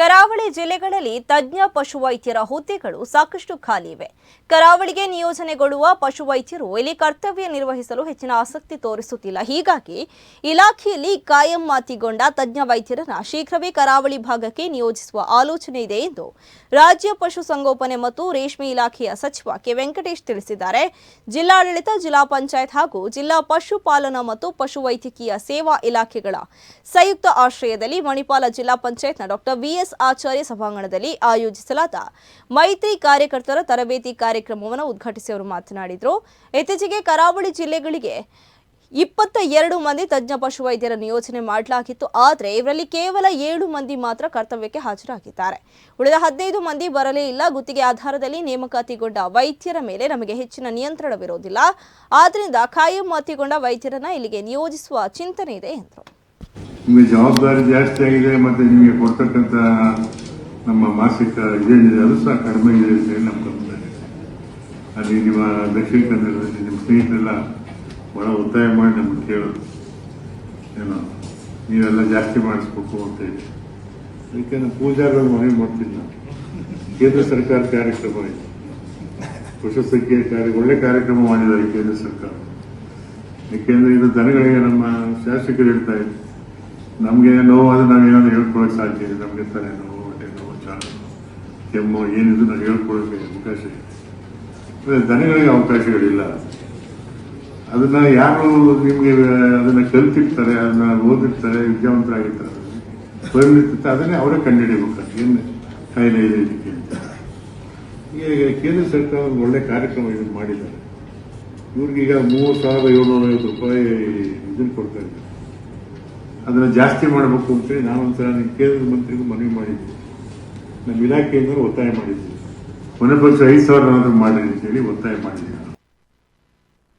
ಕರಾವಳಿ ಜಿಲ್ಲೆಗಳಲ್ಲಿ ತಜ್ಞ ಪಶುವೈದ್ಯರ ಹುದ್ದೆಗಳು ಸಾಕಷ್ಟು ಖಾಲಿ ಇವೆ ಕರಾವಳಿಗೆ ನಿಯೋಜನೆಗೊಳ್ಳುವ ಪಶುವೈದ್ಯರು ಇಲ್ಲಿ ಕರ್ತವ್ಯ ನಿರ್ವಹಿಸಲು ಹೆಚ್ಚಿನ ಆಸಕ್ತಿ ತೋರಿಸುತ್ತಿಲ್ಲ. ಹೀಗಾಗಿ ಇಲಾಖೆಯಲ್ಲಿ ಕಾಯಂ ಮಾತಿಗೊಂಡ ತಜ್ಞ ವೈದ್ಯರನ್ನ ಶೀಘ್ರವೇ ಕರಾವಳಿ ಭಾಗಕ್ಕೆ ನಿಯೋಜಿಸುವ ಆಲೋಚನೆ ಇದೆ ಎಂದು ರಾಜ್ಯ ಪಶುಸಂಗೋಪನೆ ಮತ್ತು ರೇಷ್ಮೆ ಇಲಾಖೆಯ ಸಚಿವ ಕೆ. ವೆಂಕಟೇಶ್ ತಿಳಿಸಿದ್ದಾರೆ. ಜಿಲ್ಲಾಡಳಿತ, ಜಿಲ್ಲಾ ಪಂಚಾಯತ್ ಹಾಗೂ ಜಿಲ್ಲಾ ಪಶುಪಾಲನಾ ಮತ್ತು ಪಶುವೈದ್ಯಕೀಯ ಸೇವಾ ಇಲಾಖೆಗಳ ಸಂಯುಕ್ತ ಆಶ್ರಯದಲ್ಲಿ ಮಣಿಪಾಲ ಜಿಲ್ಲಾ ಪಂಚಾಯತ್ನ ಡಾಕ್ಟರ್ ವಿಎಸ್ ಆಚಾರ್ಯ ಸಭಾಂಗಣದಲ್ಲಿ ಆಯೋಜಿಸಲಾದ ಮೈತ್ರಿ ಕಾರ್ಯಕರ್ತರ ತರಬೇತಿ ಕಾರ್ಯಕ್ರಮವನ್ನು ಉದ್ಘಾಟಿಸಿ ಅವರು ಮಾತನಾಡಿದರು. ಇತ್ತೀಚೆಗೆ ಕರಾವಳಿ ಜಿಲ್ಲೆಗಳಿಗೆ ಇಪ್ಪತ್ತ ಎರಡು ಮಂದಿ ತಜ್ಞ ಪಶುವೈದ್ಯರ ನಿಯೋಜನೆ ಮಾಡಲಾಗಿತ್ತು. ಆದರೆ ಇವರಲ್ಲಿ ಕೇವಲ ಏಳು ಮಂದಿ ಮಾತ್ರ ಕರ್ತವ್ಯಕ್ಕೆ ಹಾಜರಾಗಿದ್ದಾರೆ. ಉಳಿದ ಹದಿನೈದು ಮಂದಿ ಬರಲೇ ಇಲ್ಲ. ಗುತ್ತಿಗೆ ಆಧಾರದಲ್ಲಿ ನೇಮಕಾತಿಗೊಂಡ ವೈದ್ಯರ ಮೇಲೆ ನಮಗೆ ಹೆಚ್ಚಿನ ನಿಯಂತ್ರಣವಿರೋದಿಲ್ಲ. ಆದ್ದರಿಂದ ಕಾಯಂ ಮಾತಿಗೊಂಡ ವೈದ್ಯರನ್ನ ಇಲ್ಲಿಗೆ ನಿಯೋಜಿಸುವ ಚಿಂತನೆ ಇದೆ, ಎಂದರು. ನಿಮಗೆ ಜವಾಬ್ದಾರಿ ಜಾಸ್ತಿ ಆಗಿದೆ ಮತ್ತೆ ನಿಮಗೆ ಕೊಡ್ತಕ್ಕಂಥ ನಮ್ಮ ಮಾಸಿಕ ಇದೇನಿದೆ ಅದು ಸಹ ಕಡಿಮೆ ಇದೆ ಅಂತ ಹೇಳಿ ನಮ್ಮ ಇದೆ. ಅಲ್ಲಿ ನಿಮ್ಮ ದಕ್ಷಿಣ ಕನ್ನಡದಲ್ಲಿ ನಿಮ್ಮ ಸ್ನೇಹಿತರೆಲ್ಲ ಬಹಳ ಒತ್ತಾಯ ಮಾಡಿ ನಮಗೆ ಕೇಳೋದು ಏನೋ, ನೀವೆಲ್ಲ ಜಾಸ್ತಿ ಮಾಡಿಸ್ಬೇಕು ಅಂತ ಹೇಳಿ. ಅದಕ್ಕೆ ನಾನು ಪೂಜಾರ್ಗಳ ಮನವಿ ಮಾಡ್ತೀನಿ ಕೇಂದ್ರ ಸರ್ಕಾರ ಕಾರ್ಯಕ್ರಮ ಇದೆ. ಪಶುಸಂಖ್ಯೆ ಕಾರ್ಯ, ಒಳ್ಳೆ ಕಾರ್ಯಕ್ರಮ ಮಾಡಿದ್ದಾರೆ ಕೇಂದ್ರ ಸರ್ಕಾರ. ಏಕೆಂದರೆ ಇದು ದನಗಳಿಗೆ ನಮ್ಮ ಶಾಸಕರು ಹೇಳ್ತಾ ಇದ್ರು. ನಮಗೆ ನೋವಾದ್ರೆ ನಾವೇನಾದ್ರು ಹೇಳ್ಕೊಳಕ್ ಸಾಧ್ಯ ಇದೆ ನಮಗೆ ತಲೆ ನೋವು, ಹೊಟ್ಟೆ ನೋವು ಚಾಲು ಕೆಮ್ಮು, ಏನಿದ್ರು ನಾವು ಹೇಳ್ಕೊಳಕ್ಕೆ ಅವಕಾಶ ಇದೆ ದನಗಳಿಗೆ ಅವಕಾಶಗಳಿಲ್ಲ. ಅದನ್ನ ಯಾರು ನಿಮಗೆ ಅದನ್ನ ಕಲ್ತಿರ್ತಾರೆ, ಅದನ್ನ ಓದಿರ್ತಾರೆ, ವಿದ್ಯಾವಂತರಾಗಿರ್ತಾರೆ. ಪರಿಣಿತ ಅದನ್ನೇ ಅವರೇ ಕಂಡುಹಿಡಿಬೇಕು ಏನು ಕಾಯಿಲೆ ಇದೆ ಇದಕ್ಕೆ ಅಂತ. ಈಗ ಕೇಂದ್ರ ಸರ್ಕಾರ ಒಂದು ಒಳ್ಳೆ ಕಾರ್ಯಕ್ರಮ ಇದನ್ನು ಮಾಡಿದ್ದಾರೆ. ಇವ್ರಿಗೀಗ ಮೂವತ್ತು ಸಾವಿರದ ಏಳ್ನೂರ ಐವತ್ತು ರೂಪಾಯಿ ಇದನ್ನು ಕೊಡ್ತಾ ಇದ್ದಾರೆ. ಅದನ್ನ ಜಾಸ್ತಿ ಮಾಡಬೇಕು ಅಂತೇಳಿ ನಾವೊಂದ್ಸಲ ನಿಮ್ಮ ಕೇಂದ್ರ ಮಂತ್ರಿಗೂ ಮನವಿ ಮಾಡಿದ್ವಿ ನಮ್ಮ ಇಲಾಖೆಯಿಂದ ಒತ್ತಾಯ ಮಾಡಿದ್ವಿ ಕೊನೆ ಪಕ್ಷ ಐದು ಸಾವಿರ ಏನಾದರೂ ಅಂತೇಳಿ ಒತ್ತಾಯ ಮಾಡಿದ್ವಿ